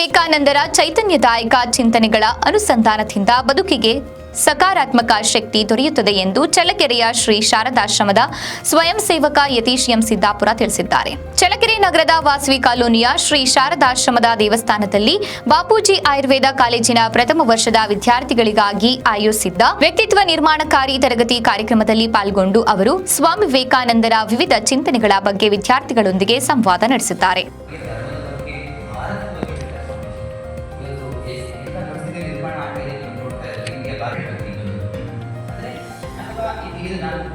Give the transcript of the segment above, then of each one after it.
ವಿವೇಕಾನಂದರ ಚೈತನ್ಯದಾಯಕ ಚಿಂತನೆಗಳ ಅನುಸಂಧಾನದಿಂದ ಬದುಕಿಗೆ ಸಕಾರಾತ್ಮಕ ಶಕ್ತಿ ದೊರೆಯುತ್ತದೆ ಎಂದು ಚಳ್ಳಕೆರೆಯ ಶ್ರೀ ಶಾರದಾಶ್ರಮದ ಸ್ವಯಂ ಸೇವಕ ಯತೀಶ್ ಎಂ ಸಿದ್ದಾಪುರ ತಿಳಿಸಿದ್ದಾರೆ. ಚಳ್ಳಕೆರೆ ನಗರದ ವಾಸವಿ ಕಾಲೋನಿಯ ಶ್ರೀ ಶಾರದಾಶ್ರಮದ ದೇವಸ್ಥಾನದಲ್ಲಿ ಬಾಪೂಜಿ ಆಯುರ್ವೇದ ಕಾಲೇಜಿನ ಪ್ರಥಮ ವರ್ಷದ ವಿದ್ಯಾರ್ಥಿಗಳಿಗಾಗಿ ಆಯೋಜಿಸಿದ್ದ ವ್ಯಕ್ತಿತ್ವ ನಿರ್ಮಾಣಕಾರಿ ತರಗತಿ ಕಾರ್ಯಕ್ರಮದಲ್ಲಿ ಪಾಲ್ಗೊಂಡು ಅವರು ಸ್ವಾಮಿ ವಿವೇಕಾನಂದರ ವಿವಿಧ ಚಿಂತನೆಗಳ ಬಗ್ಗೆ ವಿದ್ಯಾರ್ಥಿಗಳೊಂದಿಗೆ ಸಂವಾದ ನಡೆಸಿದ್ದಾರೆ.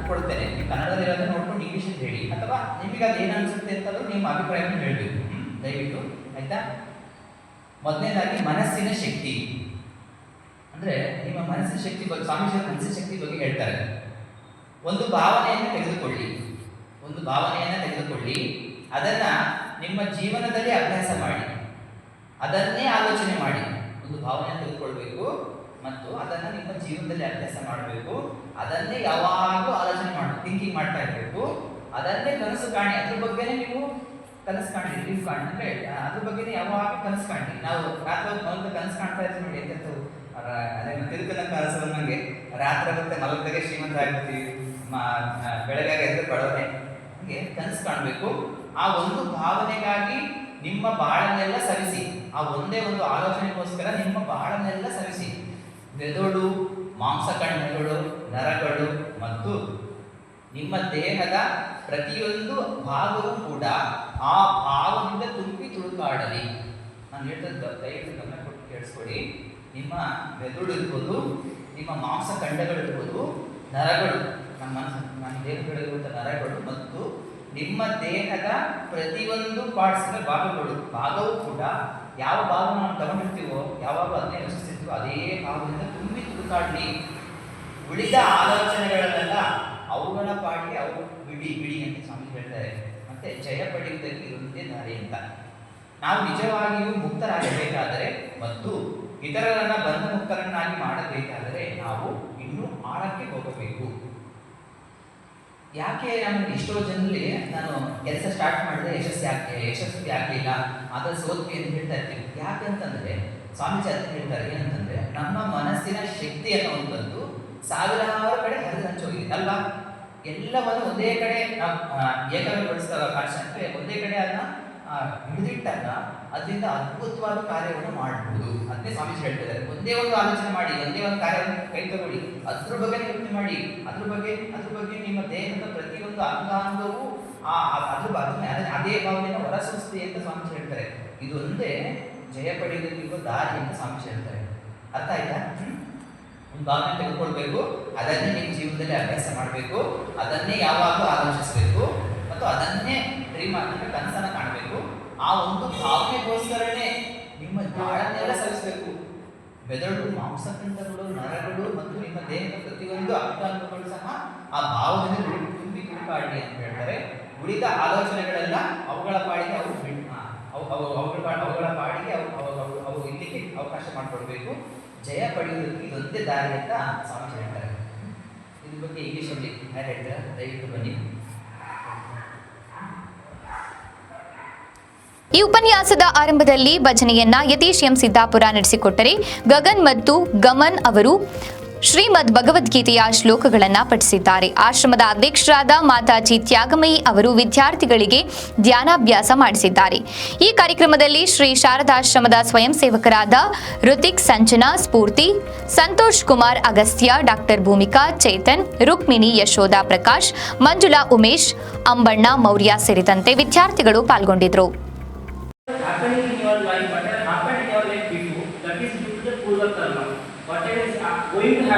ಕೊಡ್ತೇನೆ ನೀವು ಕನ್ನಡದಲ್ಲಿರೋದನ್ನ ನೋಡ್ಕೊಂಡು ಇಂಗ್ಲೀಷಲ್ಲಿ ಹೇಳಿ. ಅಥವಾ ನಿಮಗೆ ಅದು ಏನು ಅನಿಸುತ್ತೆ ಅಂತಂದ್ರೆ ನಿಮ್ಮ ಅಭಿಪ್ರಾಯವನ್ನು ಹೇಳಬೇಕು. ದಯವಿಟ್ಟು. ಆಯ್ತಾ? ಮೊದಲನೇದಾಗಿ ಮನಸ್ಸಿನ ಶಕ್ತಿ. ಅಂದರೆ ನಿಮ್ಮ ಮನಸ್ಸಿನ ಶಕ್ತಿ ಬಗ್ಗೆ ಸ್ವಾಮೀಜಿಯವರ ಮನಸ್ಸಿನ ಶಕ್ತಿ ಬಗ್ಗೆ ಹೇಳ್ತಾರೆ. ಒಂದು ಭಾವನೆಯನ್ನು ತೆಗೆದುಕೊಳ್ಳಿ. ಒಂದು ಭಾವನೆಯನ್ನು ತೆಗೆದುಕೊಳ್ಳಿ. ಅದನ್ನ ನಿಮ್ಮ ಜೀವನದಲ್ಲಿ ಅಭ್ಯಾಸ ಮಾಡಿ. ಅದನ್ನೇ ಆಲೋಚನೆ ಮಾಡಿ. ಒಂದು ಭಾವನೆಯನ್ನು ತೆಗೆದುಕೊಳ್ಬೇಕು. ಮತ್ತು ಅದನ್ನು ನಿಮ್ಮ ಜೀವನದಲ್ಲಿ ಅಭ್ಯಾಸ ಮಾಡಬೇಕು. ಅದನ್ನೇ ಯಾವಾಗಲೂ ಮಾಡ್ತಾ ಇರಬೇಕು. ಅದನ್ನೇ ಕನಸು ಕಾಣಿ. ಅದ್ರ ಬಗ್ಗೆನೇ ನೀವು ಕನಸು ಕಾಣಿ ಡ್ರೀಮ್ ಕಾಣ್ ಅಂದ್ರೆ ಅದ್ರ ಬಗ್ಗೆನೇ ಯಾವಾಗ ಕನಸು ಕಾಣಿ ನಾವು ರಾತ್ರಿ ಹೊತ್ತು ಕನಸು ಕಾಣ್ತಾ ಇರ್ತೀವಿ ನೋಡಿ ಎಂತೆಂತ ಅದೇ ತಿರುಕನ ಕನಸು ರಾತ್ರಿ ಮತ್ತೆ ಮಲಗ್ದಾಗೆ ಶ್ರೀಮಂತ ಆಗ್ಬಿಡ್ತೀವಿ ಮ- ಆ, ಬೆಳಗಾಗಿ ಎದ್ದು ಬಡವನೆ ಹಂಗೆ ಕನಸು ಕಾಣಬೇಕು. ಆ ಒಂದು ಭಾವನೆಗಾಗಿ ನಿಮ್ಮ ಬಾಳನ್ನೆಲ್ಲ ಸರಿಸಿ ಆ ಒಂದೇ ಒಂದು ಆಲೋಚನೆಗೋಸ್ಕರ ನಿಮ್ಮ ಬಾಳನ್ನೆಲ್ಲ ಸವಿಸಿ. ಮೆದುಳು ಕಣ್ಣುಗಳು ನರಗಳು ಮತ್ತು ನಿಮ್ಮ ದೇಹದ ಪ್ರತಿಯೊಂದು ಭಾಗವೂ ಕೂಡ ಆ ಭಾವದಿಂದ ತುಂಬಿ ತುಳುಕಾಡಲಿ. ನಾನು ಹೇಳ್ತದ್ದು ದಯವಿಟ್ಟು ಗಮನ ಕೊಟ್ಟು ಕೇಳಿಸ್ಕೊಳ್ಳಿ ನಿಮ್ಮ ಮೆದುಳು ಇರ್ಬೋದು, ನಿಮ್ಮ ಮಾಂಸ ಖಂಡಗಳಿರ್ಬೋದು ನರಗಳು, ನಮ್ಮ ನಮ್ಮ ದೇಹಗಳಿರುವಂಥ ನರಗಳು ಮತ್ತು ನಿಮ್ಮ ದೇಹದ ಪ್ರತಿಯೊಂದು ಪಾರ್ಟ್ಸ್ ಭಾಗಗಳು, ಭಾಗವೂ ಕೂಡ ಯಾವ ಭಾಗ ನಾವು ತಗೊಂಡಿರ್ತೀವೋ, ಯಾವಾಗ ಅದನ್ನೇ ಯೋಚಿಸ್ತಿರ್ತೀವೋ ಅದೇ ಭಾಗದಿಂದ ತುಂಬಿ ತುಳುಕಾಡಲಿ. ಉಳಿದ ಆಲೋಚನೆಗಳನ್ನೆಲ್ಲ ಬಿಡಿ ಬಿಡಿ ಅಂತ ಸ್ವಾಮಿ ಹೇಳ್ತಾರೆ. ಮತ್ತೆ ಜಯ ಪಡೆಯುವುದಕ್ಕೆ ಇರುವಂತೆ ದಾರಿ ಅಂತ. ನಾವು ನಿಜವಾಗಿಯೂ ಮುಕ್ತರಾಗಬೇಕಾದರೆ ಮತ್ತು ಇತರರನ್ನ ಬಂಧ ಮುಕ್ತರನ್ನಾಗಿ ಮಾಡಬೇಕಾದರೆ ನಾವು ಇನ್ನೂ ಆಳಕ್ಕೆ ಹೋಗಬೇಕು. ಯಾಕೆ ನಾನು ಎಷ್ಟೋ ಜನರಲ್ಲಿ ನಾನು ಕೆಲಸ ಸ್ಟಾರ್ಟ್ ಮಾಡಿದ್ರೆ ಯಶಸ್ಸು ಯಾಕೆ ಯಶಸ್ವಿ ಆಗಲಿಲ್ಲ ಅದರ ಸೋತ್ವಿ ಅಂತ ಹೇಳ್ತಾ ಇರ್ತೀವಿ. ಯಾಕಂತಂದ್ರೆ ಸ್ವಾಮೀಜಿ ಅಂತ ಹೇಳ್ತಾರೆ, ಏನಂತಂದ್ರೆ, ನಮ್ಮ ಮನಸ್ಸಿನ ಶಕ್ತಿ ಅನ್ನುವಂಥದ್ದು ಸಾವಿರಾರು ಕಡೆ ಹರಿದು ಹಂಚೋಗಿದೆ, ಅಲ್ವಾ? ಎಲ್ಲವನ್ನು ಒಂದೇ ಕಡೆ ನಾವು ಏಕಗೊಳಿಸಿದಾಗ ಕಾನ್ಸೆಪ್ಟ್ ಒಂದೇ ಕಡೆ ಅದನ್ನ ಹಿಡಿದಿಟ್ಟಾಗ ಅದರಿಂದ ಅದ್ಭುತವಾದ ಕಾರ್ಯವನ್ನು ಮಾಡಬಹುದು ಅಂತ ಸ್ವಾಮೀಜಿ ಹೇಳ್ತಿದ್ದಾರೆ. ಒಂದೇ ಒಂದು ಆಲೋಚನೆ ಮಾಡಿ, ಒಂದೇ ಒಂದು ಕಾರ್ಯವನ್ನು ಕೈ ತಗೊಳ್ಳಿ, ಅದ್ರ ಬಗ್ಗೆ ಯೋಚನೆ ಮಾಡಿ, ಅದ್ರ ಬಗ್ಗೆ ಅದ್ರ ಬಗ್ಗೆ ನಿಮ್ಮ ದೇಹದ ಪ್ರತಿಯೊಂದು ಅಂಗಾಂಗವೂ, ಆ ಅದ್ರ ಬಗ್ಗೆ ಅದೇ ಭಾವನೆಯನ್ನು ಹೊರಸೂಸ್ತಿ ಅಂತ ಸ್ವಾಮೀಜಿ ಹೇಳ್ತಾರೆ. ಇದೊಂದೇ ಜಯ ಪಡೆಯುವುದಕ್ಕಿರುವ ದಾರಿ ಅಂತ ಸ್ವಾಮೀಜಿ ಹೇಳ್ತಾರೆ. ಅರ್ಥ ಆಯ್ತಾ? ಭಾವನೆ ತೆಗೆದುಕೊಳ್ಬೇಕು. ಅದನ್ನೇ ನಿಮ್ಮ ಜೀವನದಲ್ಲಿ ಅಭ್ಯಾಸ ಮಾಡಬೇಕು. ಅದನ್ನೇ ಯಾವಾಗಲೂ ಆಲೋಚಿಸಬೇಕು. ಮತ್ತು ಅದನ್ನೇ ಡ್ರೀಮ್ ಅಂದರೆ ಕನಸನ್ನು ಕಾಣಬೇಕು. ಆ ಒಂದು ಭಾವನೆಗೋಸ್ಕರನೇ ನಿಮ್ಮ ಬಾಳನ್ನೆಲ್ಲ ಸಲ್ಲಿಸಬೇಕು ಮೆದುಳು ಮಾಂಸಖಂಡಗಳು ನರಗಳು ಮತ್ತು ನಿಮ್ಮ ದೇಹದ ಪ್ರತಿಯೊಂದು ಅಂಗಾಂಗಗಳು ಸಹ ಆ ಭಾವದಿಂದ ತುಂಬಿ ತುಳುಕಾಡಲಿ ಅಂತ ಹೇಳ್ತಾರೆ. ಉಳಿದ ಆಲೋಚನೆಗಳೆಲ್ಲ ಅವುಗಳ ಪಾಡಿಗೆ ಅವು ಅವು ಅವು, ಅವುಗಳ ಅವುಗಳ ಪಾಡಿಗೆ ಅವು ಅವು ಅವು ಇಲ್ಲಿಗೆ ಅವಕಾಶ ಮಾಡಿಕೊಡ್ಬೇಕು. ಜಯ ಪಡೆಯುವುದಕ್ಕೆ ಇದೊಂದೇ ದಾರಿ ಅಂತ ಸ್ವಾಮಿ ಹೇಳ್ತಾರೆ. ಇದ್ರ ಬಗ್ಗೆ ಇಂಗ್ಲೀಷಲ್ಲಿ ಯಾರು ಹೇಳ್ತಾರೆ? ದಯವಿಟ್ಟು ಬನ್ನಿ. ಈ ಉಪನ್ಯಾಸದ ಆರಂಭದಲ್ಲಿ ಭಜನೆಯನ್ನ ಯತೀಶ್ ಎಂ ಸಿದ್ದಾಪುರ ನಡೆಸಿಕೊಟ್ಟರೆ ಗಗನ್ ಮತ್ತು ಗಮನ್ ಅವರು ಶ್ರೀಮದ್ ಭಗವದ್ಗೀತೆಯ ಶ್ಲೋಕಗಳನ್ನು ಪಠಿಸಿದ್ದಾರೆ. ಆಶ್ರಮದ ಅಧ್ಯಕ್ಷರಾದ ಮಾತಾಜಿ ತ್ಯಾಗಮಯಿ ಅವರು ವಿದ್ಯಾರ್ಥಿಗಳಿಗೆ ಧ್ಯಾನಾಭ್ಯಾಸ ಮಾಡಿಸಿದ್ದಾರೆ. ಈ ಕಾರ್ಯಕ್ರಮದಲ್ಲಿ ಶ್ರೀ ಶಾರದಾಶ್ರಮದ ಸ್ವಯಂ ಸೇವಕರಾದ ಋತಿಕ್ ಸಂಜನಾ ಸ್ಫೂರ್ತಿ, ಸಂತೋಷ್ ಕುಮಾರ್ ಅಗಸ್ತ್ಯ, ಡಾಕ್ಟರ್ ಭೂಮಿಕಾ ಚೇತನ್, ರುಕ್ಮಿಣಿ ಯಶೋಧ ಪ್ರಕಾಶ್, ಮಂಜುಳಾ ಉಮೇಶ್, ಅಂಬಣ್ಣ ಮೌರ್ಯ ಸೇರಿದಂತೆ ವಿದ್ಯಾರ್ಥಿಗಳು ಪಾಲ್ಗೊಂಡಿದ್ದರು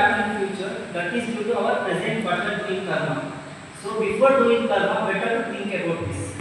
happen in future, that is due to our present what we are doing karma. So before doing karma, better to think about this.